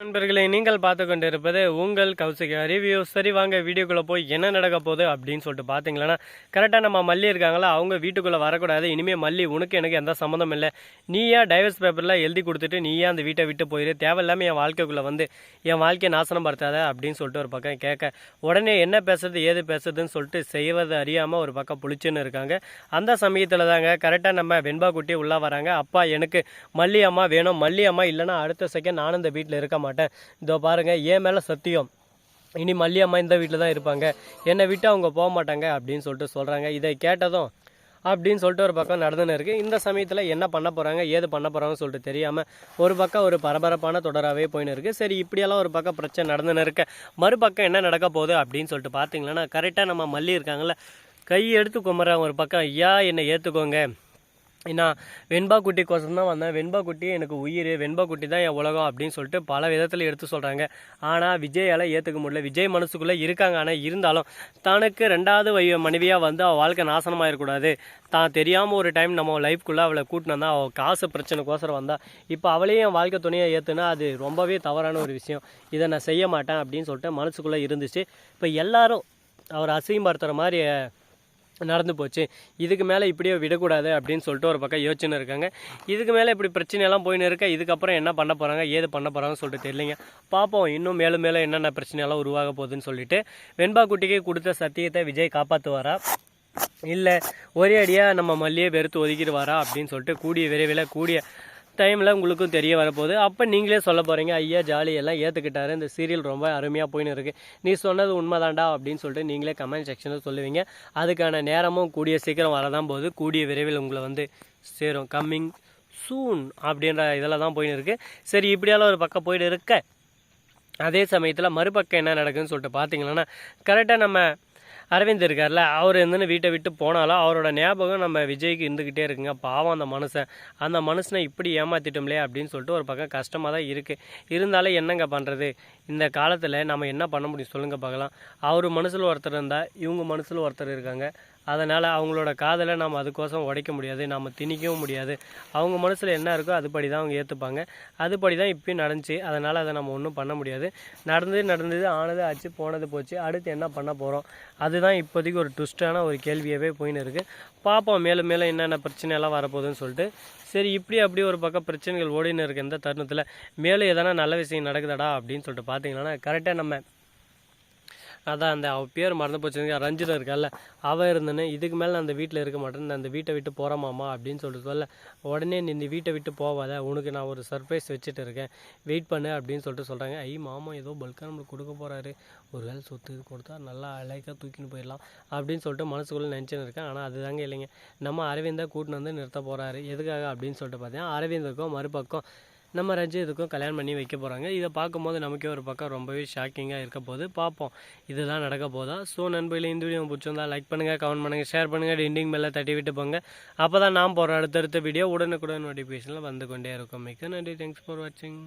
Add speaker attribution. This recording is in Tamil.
Speaker 1: நண்பர்களை நீங்கள் பார்த்து கொண்டிருப்பது உங்கள் கௌசிகா ரிவ்யூ சரி வாங்க வீடியோக்குள்ளே போய் என்ன நடக்க போகுது அப்படின்னு சொல்லிட்டு பார்த்தீங்களன்னா கரெக்டாக நம்ம மல்லி இருக்காங்களா அவங்க வீட்டுக்குள்ளே வரக்கூடாது. இனிமேல் மல்லி உனக்கு எனக்கு எந்த சம்மந்தம் இல்லை. நீயா டைவர்ஸ் பேப்பரில் எழுதி கொடுத்துட்டு நீயா அந்த வீட்டை விட்டு போயிரு? தேவையில்லாமல் என் வாழ்க்கைக்குள்ளே வந்து என் வாழ்க்கையை நாசனம் படுத்தாத அப்படின்னு சொல்லிட்டு ஒரு பக்கம் கேட்க உடனே என்ன பேசுறது ஏது பேசுறதுன்னு சொல்லிட்டு செய்வது அறியாமல் ஒரு பக்கம் புளிச்சுன்னு இருக்காங்க. அந்த சமயத்தில் தாங்க கரெக்டாக நம்ம வெண்பா குட்டி உள்ளே வராங்க. அப்பா எனக்கு மல்லி அம்மா வேணும். மல்லி அம்மா இல்லைன்னா அடுத்த செகண்ட் நானும் இந்த வீட்டில் இருக்க மாட்டேன். இதோ பாருங்க ஏன் மேலே சத்தியம். இனி மல்லி அம்மா இந்த வீட்டில் தான் இருப்பாங்க. என்னை விட்டு அவங்க போக மாட்டாங்க அப்படின்னு சொல்லிட்டு சொல்கிறாங்க இதை கேட்டதும் அப்படின்னு சொல்லிட்டு ஒரு பக்கம் நடந்துன்னு இருக்குது இந்த சமயத்தில் என்ன பண்ண போகிறாங்க ஏது பண்ண போகிறாங்கன்னு சொல்லிட்டு தெரியாமல் ஒரு பக்கம் ஒரு பரபரப்பான தொடராகவே போயின்னு இருக்குது சரி இப்படியெல்லாம் ஒரு பக்கம் பிரச்சனை நடந்துன்னு இருக்க. மறுபக்கம் என்ன நடக்க போகுது அப்படின்னு சொல்லிட்டு பார்த்தீங்கன்னா கரெக்டாக நம்ம மல்லி இருக்காங்களே கை எடுத்து கும்புறாங்க ஒரு பக்கம் ஐயா என்னை ஏற்றுக்கோங்க ஏன்னா வெண்பா குட்டிக்கோசம் தான் வந்தேன். வெண்பா குட்டி எனக்கு உயிர். வெண்பா குட்டி தான் என் உலகம் அப்படின்னு சொல்லிட்டு பல விதத்தில் எடுத்து சொல்கிறாங்க ஆனால் விஜயால் ஏற்றுக்க முடியல. விஜய் மனசுக்குள்ளே இருக்காங்க. ஆனால் இருந்தாலும் தனக்கு ரெண்டாவது வை மனைவியாக வந்து அவள் வாழ்க்கை நாசனமாயிடக்கூடாது தான் தெரியாமல் ஒரு டைம் நம்ம லைஃப்குள்ளே அவளை கூட்டினா அவள் காசு பிரச்சனைக்கோசரம் வந்தா இப்போ அவளையும் என் வாழ்க்கை துணையை ஏற்றுனா அது ரொம்பவே தவறான ஒரு விஷயம். இதை நான் செய்ய மாட்டேன் அப்படின்னு சொல்லிட்டு மனசுக்குள்ளே இருந்துச்சு. இப்போ எல்லாரும் அவர் அசிங்கப்படுத்துகிற மாதிரி நடந்து போச்சு. இதுக்கு மேலே இப்படியே விடக்கூடாது அப்படின்னு சொல்லிட்டு ஒரு பக்கம் யோசனை இருக்காங்க. இதுக்கு மேலே இப்படி பிரச்சனையெல்லாம் போயின்னு இருக்க? இதுக்கப்புறம் என்ன பண்ண போகிறாங்க ஏது பண்ண போகிறாங்கன்னு சொல்லிட்டு தெரியலைங்க. பார்ப்போம் இன்னும் மேலும் மேலும் என்னென்ன பிரச்சனையெல்லாம் உருவாக போகுதுன்னு சொல்லிட்டு. வெண்பா குட்டிக்கு கொடுத்த சத்தியத்தை விஜய் காப்பாற்றுவாரா இல்லை ஒரே அடியாக நம்ம மல்லியை வெறுத்து ஒதுக்கிடுவாரா அப்படின்னு சொல்லிட்டு கூடிய விரைவில் கூடிய டைமில் உங்களுக்கும் தெரிய வரப்போகுது. அப்போ நீங்களே சொல்ல போகிறீங்க ஐயா ஜாலி எல்லாம் ஏற்றுக்கிட்டாரு இந்த சீரியல் ரொம்ப அருமையாக போயின்னு இருக்கு. நீ சொன்னது உண்மைதான்டா அப்படின்னு சொல்லிட்டு நீங்களே கமெண்ட் செக்ஷனில் சொல்லுவீங்க. அதுக்கான நேரமும் கூடிய சீக்கிரம் வரதான் போகுது. கூடிய விரைவில் உங்களை வந்து சேரும். கம்மிங் சூன் அப்படின்ற இதில் தான் போயின்னு இருக்குது சரி இப்படியெல்லாம் ஒரு பக்கம் போயிட்டு இருக்க. அதே சமயத்தில் மறுபக்கம் என்ன நடக்குதுன்னு சொல்லிட்டு பார்த்தீங்கன்னா கரெக்டாக நம்ம அரவிந்த் இருக்கார்ல அவர் இருந்துன்னு வீட்டை விட்டு போனாலும் அவரோட ஞாபகம் நம்ம விஜய்க்கு இருந்துக்கிட்டே இருக்குங்க. பாவம் அந்த மனுஷன். அந்த மனுஷனை இப்படி ஏமாத்திட்டோம்லே அப்படின்னு சொல்லிட்டு ஒரு பக்கம் கஷ்டமாக தான் இருக்குது இருந்தாலும் என்னங்க பண்ணுறது இந்த காலத்தில் நம்ம என்ன பண்ண முடியும்? சொல்லுங்கள் பார்க்கலாம். அவர் மனசில் ஒருத்தர் இருந்தால் இவங்க மனசில் ஒருத்தர் இருக்காங்க. அதனால் அவங்களோட காதலை நம்ம அதுக்கோசம் உடைக்க முடியாது நம்ம திணிக்கவும் முடியாது. அவங்க மனசில் என்ன இருக்கோ அதுபடி தான் அவங்க ஏற்றுப்பாங்க அதுபடி தான் இப்பயும் நடந்துச்சு. அதனால் அதை நம்ம ஒன்றும் பண்ண முடியாது. நடந்தது நடந்தது ஆனது ஆச்சு போனது போச்சு. அடுத்து என்ன பண்ண போகிறோம் அதுதான் இப்போதைக்கு ஒரு ட்விஸ்டான ஒரு கேள்வியாகவே போயின்னு இருக்குது பார்ப்போம் மேலும் மேலும் என்னென்ன பிரச்சனையெல்லாம் வரப்போகுதுன்னு சொல்லிட்டு. சரி இப்படி அப்படி ஒரு பக்கம் பிரச்சனைகள் ஓடின்னு இருக்க இந்த தருணத்தில். மேலும் எதனா நல்ல விஷயம் நடக்குதாடா அப்படின்னு சொல்லிட்டு பார்த்தீங்கன்னா கரெக்டாக நம்ம அதான் அந்த அவ பேர் மறந்து போச்சுங்க ரஞ்சிதம் இருக்கால அவள் இருந்தேன்னு இதுக்கு மேலே நான் அந்த வீட்டில் இருக்க மாட்டேன். நான் அந்த வீட்டை விட்டு போகிறமாமா அப்படின்னு சொல்லிட்டு சொல்ல உடனே நீ இந்த வீட்டை விட்டு போவாத. உனக்கு நான் ஒரு சர்ப்ரைஸ் வச்சுட்டு இருக்கேன். வெயிட் பண்ணு அப்படின்னு சொல்லிட்டு சொல்கிறாங்க ஐ மாமா ஏதோ பல்காக நம்மளுக்கு கொடுக்க போகிறாரு ஒரு வேலை சொத்து இது கொடுத்தா நல்லா அழகாக தூக்கின்னு போயிடலாம் அப்படின்னு சொல்லிட்டு மனசுக்குள்ளே நினச்சின்னு இருக்கேன். ஆனால் அதுதாங்க இல்லைங்க. நம்ம அரவிந்தா கூட்டின்னு வந்து நிறுத்த போகிறாரு எதுக்காக அப்படின்னு சொல்லிட்டு பார்த்தீங்கன்னா அரவிந்துக்கும் மறுபக்கம் நம்ம ரஞ்சித்துக்கும் கல்யாணம் பண்ணி வைக்க போகிறாங்க இதை பார்க்கும்போது நமக்கே ஒரு பக்கம் ரொம்பவே ஷாக்கிங்காக இருக்க போது பார்ப்போம். இதுதான் நடக்க போதா? ஸோ நண்பர்களே இந்த வீடியோ பிடிச்சிருந்தா லைக் பண்ணுங்கள் கமெண்ட் பண்ணுங்கள் ஷேர் பண்ணுங்கள் டிண்டிங் மேலே தட்டி விட்டு போங்க. அப்போ தான் நான் போகிற அடுத்தடுத்த வீடியோ உடனுக்குடன் நோட்டிஃபிகேஷனில் வந்து கொண்டே இருக்கும். மிக்க நன்றி. தேங்க்ஸ் ஃபார் வாட்சிங்